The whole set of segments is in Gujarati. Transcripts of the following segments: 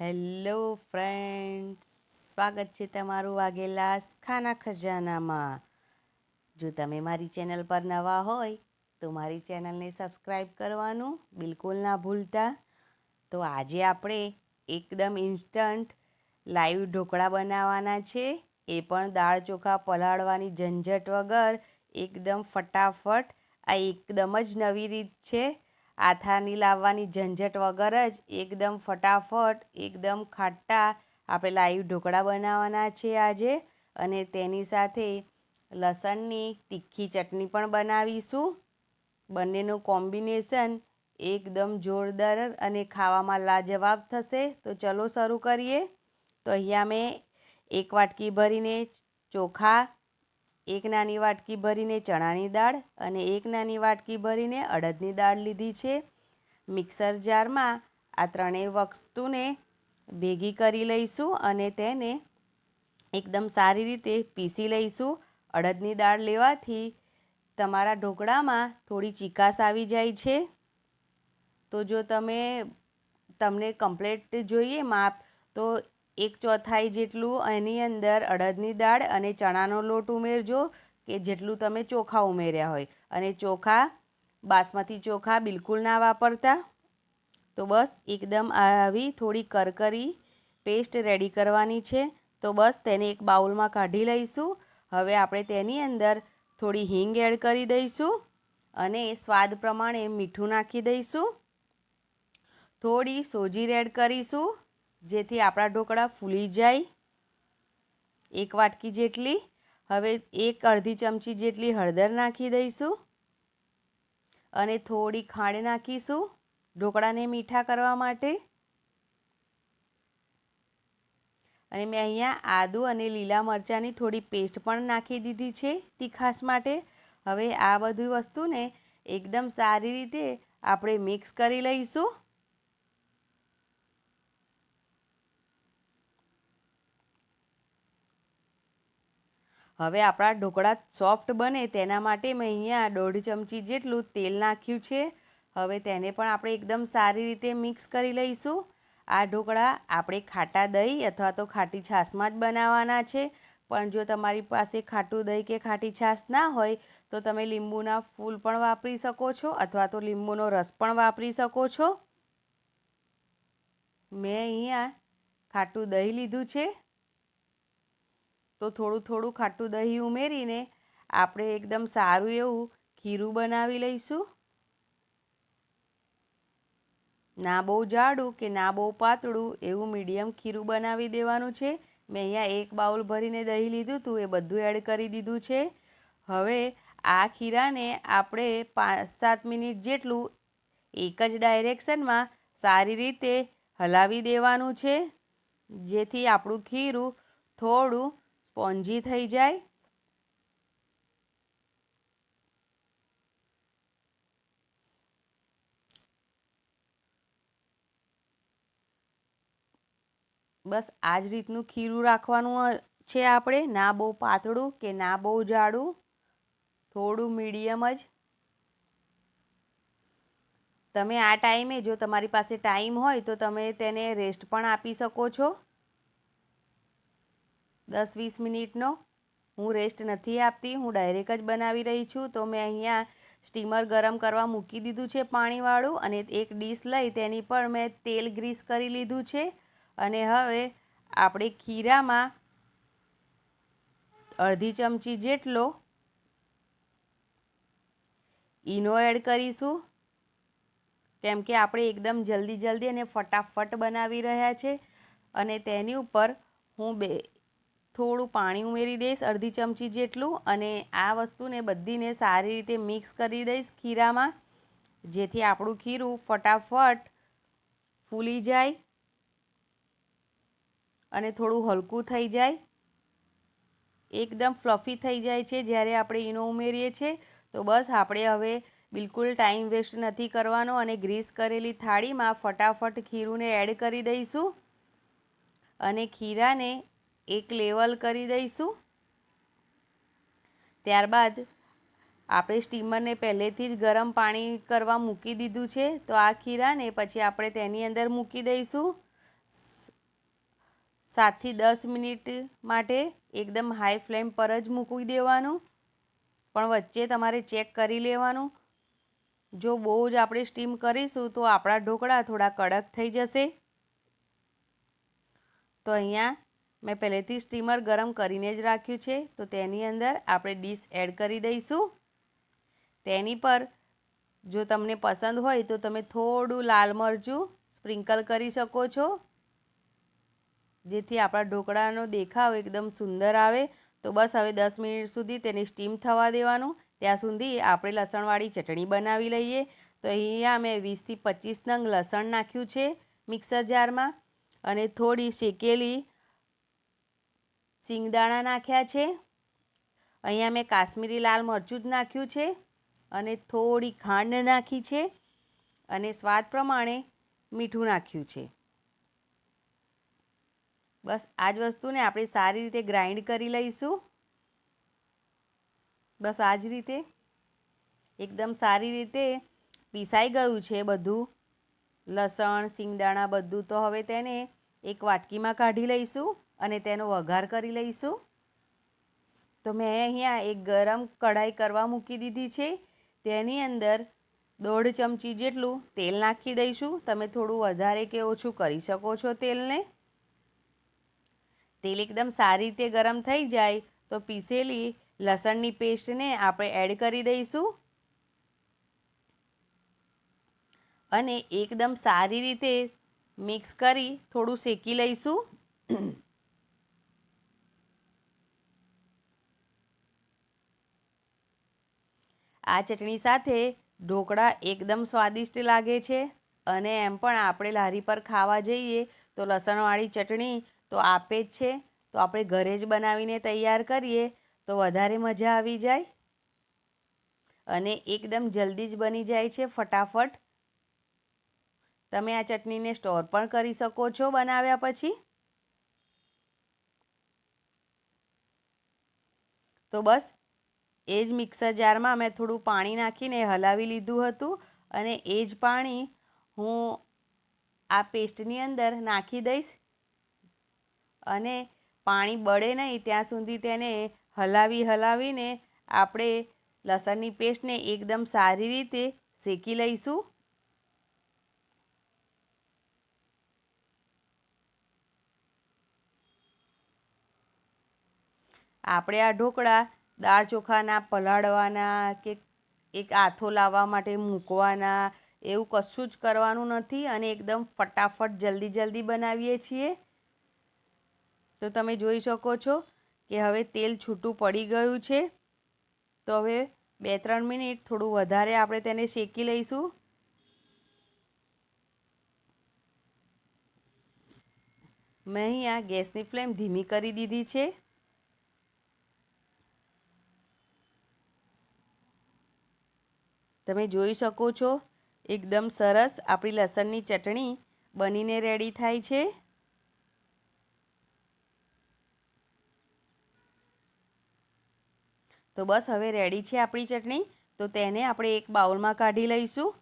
હેલો ફ્રેન્ડ્સ, સ્વાગત છે તમારું વાઘેલાસ ખાના ખજાનામાં. જો તમે મારી ચેનલ પર નવા હોય, તો મારી ચેનલને સબસ્ક્રાઈબ કરવાનું બિલકુલ ના ભૂલતા. તો આજે આપણે એકદમ ઇન્સ્ટન્ટ લાઈવ ઢોકળા બનાવવાના છે. એ પણ દાળ ચોખા પલાળવાની ઝંઝટ વગર એકદમ ફટાફટ. આ એકદમ જ નવી રીત છે. આથાની લાવવાની ઝંઝટ વગર જ એકદમ ફટાફટ, એકદમ ખાટા આપણે લાઈવ ઢોકળા બનાવવાના છે આજે. અને તેની સાથે લસણની તીખી ચટણી પણ બનાવીશું. બંનેનું કોમ્બિનેશન એકદમ જોરદાર અને ખાવામાં લાજવાબ થશે. તો ચલો શરૂ કરીએ. તો અહીંયા મેં એક વાટકી ભરીને ચોખા એક નાની વાટકી ભરીને ચણાની દાળ અને એક નાની વાટકી ભરીને અડદની દાળ લીધી છે. મિક્સર જારમાં આ ત્રણેય વસ્તુને ભેગી કરી લઈશું અને તેને એકદમ સારી રીતે પીસી લઈશું. અડદની દાળ લેવાથી તમારા ઢોકળામાં થોડી ચીકાશ આવી જાય છે. તો જો તમે, તમને કમ્પ્લેટ જોઈએ માપ, તો એક ચોથાઈ જેટલું એની અંદર અડદની દાળ અને ચણાનો લોટ ઉમેરજો, કે જેટલું તમે ચોખા ઉમેર્યા હોય. અને ચોખા, બાસમતી ચોખા બિલકુલ ના વાપરતા. તો બસ એકદમ આવી થોડી કરકરી પેસ્ટ રેડી કરવાની છે. તો બસ તેને એક બાઉલમાં કાઢી લઈશું. હવે આપણે તેની અંદર થોડી હિંગ એડ કરી દઈશું અને સ્વાદ પ્રમાણે મીઠું નાખી દઈશું. થોડી સોજી રેડ કરીશું. જેથી આપણા ઢોકળા ફૂલી જાય. એક વાટકી જેટલી. હવે એક અડધી ચમચી જેટલી હળદર નાખી દઈશું. અને થોડી ખાંડ નાખીશું ઢોકળાને મીઠા કરવા માટે. અને મેં અહીંયા આદુ અને લીલા મરચાંની થોડી પેસ્ટ પણ નાખી દીધી છે તીખાસ માટે. હવે આ બધી વસ્તુને એકદમ સારી રીતે આપણે મિક્સ કરી લઈશું. હવે આપણા ઢોકળા સોફ્ટ બને તેના માટે મેં અહીંયા દોઢ ચમચી જેટલું તેલ નાખ્યું છે. હવે તેને પણ આપણે એકદમ સારી રીતે મિક્સ કરી લઈશું. આ ઢોકળા આપણે ખાટા દહીં અથવા તો ખાટી છાશમાં જ બનાવવાના છે. પણ જો તમારી પાસે ખાટું દહીં કે ખાટી છાશ ના હોય, તો તમે લીંબુના ફૂલ પણ વાપરી શકો છો અથવા તો લીંબુનો રસ પણ વાપરી શકો છો. મેં અહીંયા ખાટું દહીં લીધું છે. તો થોડું થોડું ખાટું દહીં ઉમેરીને આપણે એકદમ સારું એવું ખીરું બનાવી લઈશું. ના બહુ જાડું કે ના બહુ પાતળું એવું મીડિયમ ખીરું બનાવી દેવાનું છે. મેં અહીંયા એક બાઉલ ભરીને દહીં લીધું હતું એ બધું એડ કરી દીધું છે. હવે આ ખીરાને આપણે પાંચ સાત મિનિટ જેટલું એક જ ડાયરેક્શનમાં સારી રીતે હલાવી દેવાનું છે. જેથી આપણું ખીરું થોડું સ્પોન્જી થઈ જાય. બસ આ જ રીતનું ખીરું રાખવાનું છે આપણે. ના બહુ પાતળું કે ના બહુ જાડું. થોડું મીડિયમ જ. તમે આ ટાઈમે જો તમારી પાસે ટાઈમ હોય તો તમે તેને રેસ્ટ પણ આપી શકો છો. દસ વીસ મિનિટનો. હું રેસ્ટ નથી આપતી, હું ડાયરેક્ટ જ બનાવી રહી છું. તો મેં અહીંયા સ્ટીમર ગરમ કરવા મૂકી દીધું છે પાણીવાળું અને એક ડીશ લઈ તેની પર મેં તેલ ગ્રીસ કરી લીધું છે. અને હવે આપણે ખીરામાં અડધી ચમચી જેટલો ઈનો એડ કરીશું. કેમ કે આપણે એકદમ જલ્દી જલ્દી અને ફટાફટ બનાવી રહ્યા છે. અને તેની ઉપર હું બે થોડું પાણી ઉમેરી દઈશ, અડધી ચમચી જેટલું, અને આ વસ્તુને બધીને સારી રીતે મિક્સ કરી દઈશ ખીરામાં. જેથી આપણું ખીરું ફટાફટ ફૂલી જાય અને થોડું હલકું થઈ જાય. એકદમ ફ્લફી થઈ જાય છે જ્યારે આપણે ઈનો ઉમેરીએ છીએ. તો બસ આપણે હવે બિલકુલ ટાઈમ વેસ્ટ નથી કરવાનો અને ગ્રીસ કરેલી થાળીમાં ફટાફટ ખીરુંને એડ કરી દઈશું. અને ખીરાને એક લેવલ કરી દઈશું. ત્યારબાદ આપણે સ્ટીમરને પહેલેથી જ ગરમ પાણી કરવા મૂકી દીધું છે. તો આ ખીરાને પછી આપણે તેની અંદર મૂકી દઈશું. સાતથી દસ મિનિટ માટે એકદમ હાઈ ફ્લેમ પર જ મૂકી દેવાનું. પણ વચ્ચે તમારે ચેક કરી લેવાનું. જો બહુ જ આપણે સ્ટીમ કરીશું તો આપણા ઢોકળા થોડા કડક થઈ જશે. તો અહીંયા મેં પહેલેથી સ્ટીમર ગરમ કરીને જ રાખ્યું છે, તો તેની અંદર આપણે ડીશ એડ કરી દઈશું. તેની પર જો તમને પસંદ હોય તો તમે થોડું લાલ મરચું સ્પ્રિંકલ કરી શકો છો. જેથી આપણા ઢોકળાનો દેખાવ એકદમ સુંદર આવે. તો બસ હવે દસ મિનિટ સુધી તેને સ્ટીમ થવા દેવાનું. ત્યાં સુધી આપણે લસણવાળી ચટણી બનાવી લઈએ. તો અહીંયા મેં વીસથી પચીસ નંગ લસણ નાખ્યું છે મિક્સર જારમાં. અને થોડી શેકેલી સિંગદાણા નાખ્યા છે. અહીંયા મેં કાશ્મીરી લાલ મરચું જ નાખ્યું છે અને થોડી ખાંડ નાખી છે અને સ્વાદ પ્રમાણે મીઠું નાખ્યું છે. બસ આ જ વસ્તુને આપણે સારી રીતે ગ્રાઇન્ડ કરી લઈશું. બસ આ જ રીતે એકદમ સારી રીતે પીસાઈ ગયું છે બધું. લસણ, સિંગદાણા બધું તો હવે તેને એક વાટકીમાં કાઢી લઈશું. અને તેનો વઘાર કરી લઈશું. તો મેં અહીંયા એક ગરમ કઢાઈ કરવા મૂકી દીધી છે. તેની અંદર દોઢ ચમચી જેટલું તેલ નાખી દઈશું. તમે થોડું વધારે કે ઓછું કરી શકો છો તેલને. તેલ એકદમ સારી રીતે ગરમ થઈ જાય તો પીસેલી લસણની પેસ્ટને આપણે એડ કરી દઈશું. અને એકદમ સારી રીતે મિક્સ કરી થોડું શેકી લઈશું. આ ચટણી સાથે ઢોકળા એકદમ સ્વાદિષ્ટ લાગે છે અને એમ પણ આપણે લારી પર ખાવા જઈએ તો લસણવાળી ચટણી તો આપે જ છે. તો આપણે ઘરે જ બનાવીને તૈયાર કરીએ તો વધારે મજા આવી જાય. અને એકદમ જલ્દી જ બની જાય છે ફટાફટ. તમે આ ચટણીને સ્ટોર પણ કરી શકો છો બનાવ્યા પછી. તો બસ એ જ મિક્સર જારમાં મેં થોડું પાણી નાખીને હલાવી લીધું હતું અને એ જ પાણી હું આ પેસ્ટની અંદર નાખી દઈશ અને પાણી બળે નહીં ત્યાં સુધી તેને હલાવી હલાવીને આપણે લસણની પેસ્ટને એકદમ સારી રીતે શેકી લઈશું. આપણે આ ઢોકળા દાળ ચોખાના પલાળવાના કે એક આથો લાવવા માટે મૂકવાના, એવું કશું જ કરવાનું નથી અને એકદમ ફટાફટ જલ્દી જલ્દી બનાવીએ છીએ. તો તમે જોઈ શકો છો કે હવે તેલ છૂટું પડી ગયું છે. તો હવે બે ત્રણ મિનિટ થોડું વધારે આપણે તેને શેકી લઈશું. મેં અહીંયા ગેસની ફ્લેમ ધીમી કરી દીધી છે. તમે જોઈ શકો છો, એકદમ સરસ આપણી લસણની ચટણી બનીને રેડી થાય છે. તો બસ હવે રેડી છે આપણી ચટણી, તો તેને આપણે એક બાઉલમાં કાઢી લઈશું.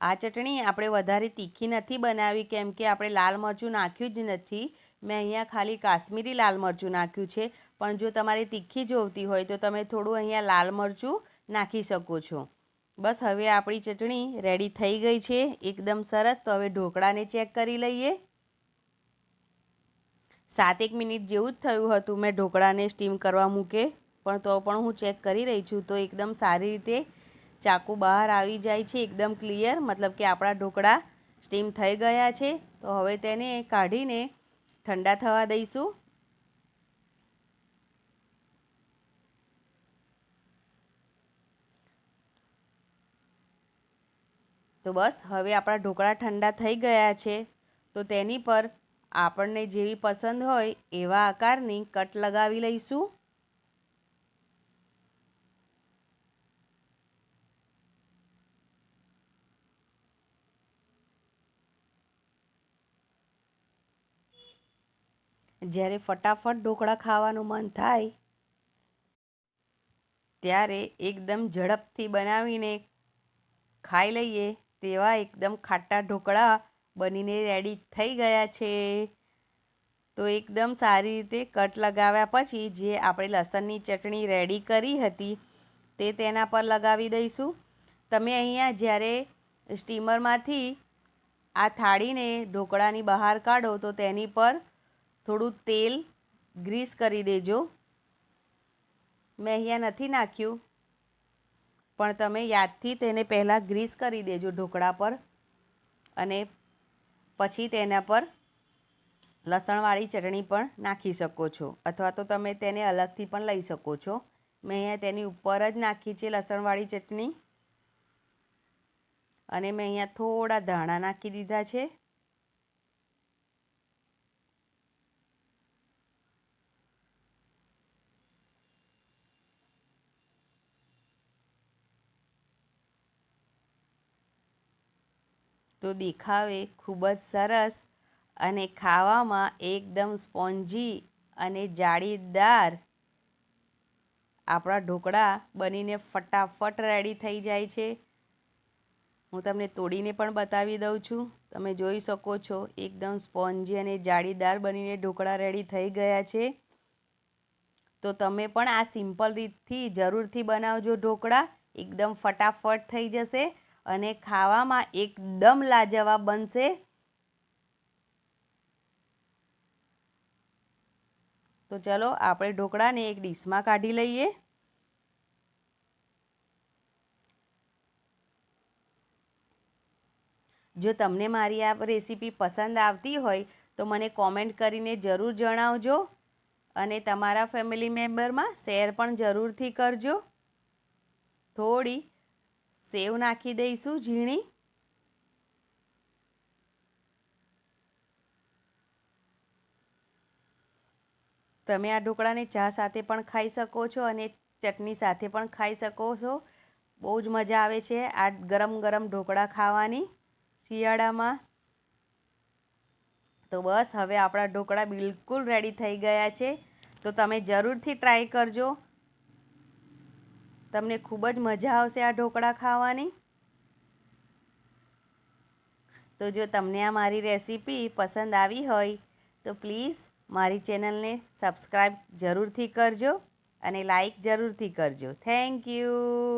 આ ચટણી આપણે વધારે તીખી નથી બનાવી, કેમ કે આપણે લાલ મરચું નાખ્યું જ નથી. મેં અહીંયા ખાલી કાશ્મીરી લાલ મરચું નાખ્યું છે. પણ જો તમારે તીખી જોઈતી હોય તો તમે થોડું અહીંયા લાલ મરચું નાખી શકો છો. બસ હવે આપણી ચટણી રેડી થઈ ગઈ છે. એકદમ સરસ. તો હવે ઢોકળાને ચેક કરી લઈએ. સાત એક મિનિટ જેવું જ થયું હતું મેં ઢોકળાને સ્ટીમ કરવા મૂકે. પણ તો પણ હું ચેક કરી રહી છું તો એકદમ સારી રીતે ચાકુ બહાર આવી જાય છે. એકદમ ક્લિયર મતલબ કે આપણા ઢોકળા સ્ટીમ થઈ ગયા છે. તો હવે તેને કાઢીને ઠંડા થવા દઈશું. તો બસ, હવે આપણા ઢોકળા ઠંડા થઈ ગયા છે. તો તેની પર આપણને જેવી પસંદ હોય એવા આકારની કટ લગાવી લઈશું. જ્યારે ફટાફટ ઢોકળા ખાવાનું મન થાય, ત્યારે એકદમ ઝડપથી બનાવીને ખાઈ લઈએ. તેવા એકદમ ખાટા ઢોકળા બનીને રેડી થઈ ગયા છે. તો એકદમ સારી રીતે કટ લગાવ્યા પછી જે આપણે લસણની ચટણી રેડી કરી હતી તે તેના પર લગાવી દઈશું. તમે અહીંયા જ્યારે સ્ટીમરમાંથી આ થાળીને ઢોકળાની બહાર કાઢો તો તેની પર થોડું તેલ ગ્રીસ કરી દેજો. મેં અહીંયા નથી નાખ્યું. પણ તમે યાદથી તેને પહેલાં ગ્રીસ કરી દેજો ઢોકળા પર અને પછી તેના પર લસણવાળી ચટણી પણ નાખી શકો છો. અથવા તો તમે તેને અલગથી પણ લઈ શકો છો. મેં અહીંયા તેની ઉપર જ નાખી છે લસણવાળી ચટણી. અને મેં અહીંયા થોડા ધાણા નાખી દીધા છે. તો દેખાવે ખૂબ જ સરસ અને ખાવામાં એકદમ સ્પોન્જી અને જાળીદાર આપણા ઢોકળા બનીને ફટાફટ રેડી થઈ જાય છે. હું તમને તોડીને પણ બતાવી દઉં છું. તમે જોઈ શકો છો, એકદમ સ્પોન્જી અને જાળીદાર બનીને ઢોકળા રેડી થઈ ગયા છે. તો તમે પણ આ સિમ્પલ રીતથી જરૂરથી બનાવજો ઢોકળા. એકદમ ફટાફટ થઈ જશે. અને ખાવામાં એકદમ લાજવાબ બનશે. તો ચલો આપણે ઢોકળાને એક ડીશમાં કાઢી લઈએ. જો તમને મારી આ રેસીપી પસંદ આવતી હોય તો મને કોમેન્ટ કરીને જરૂર જણાવજો અને તમારા ફેમિલી મેમ્બરમાં શેર પણ જરૂરથી કરજો. થોડી સેવ નાખી દઈશું ઝીણી. તમે આ ઢોકળાને ચા સાથે પણ ખાઈ શકો છો અને ચટણી સાથે પણ ખાઈ શકો છો. બહુ જ મજા આવે છે આ ગરમ ગરમ ઢોકળા ખાવાની શિયાળામાં. તો બસ હવે આપણા ઢોકળા બિલકુલ રેડી થઈ ગયા છે. તો તમે જરૂરથી ટ્રાય કરજો. તમને ખૂબ જ મજા આવશે આ ઢોકળા ખાવાની. તો જો તમને આ મારી રેસીપી પસંદ આવી હોય, તો પ્લીઝ મારી ચેનલને સબસ્ક્રાઈબ જરૂરથી કરજો અને લાઈક જરૂરથી કરજો. Thank you.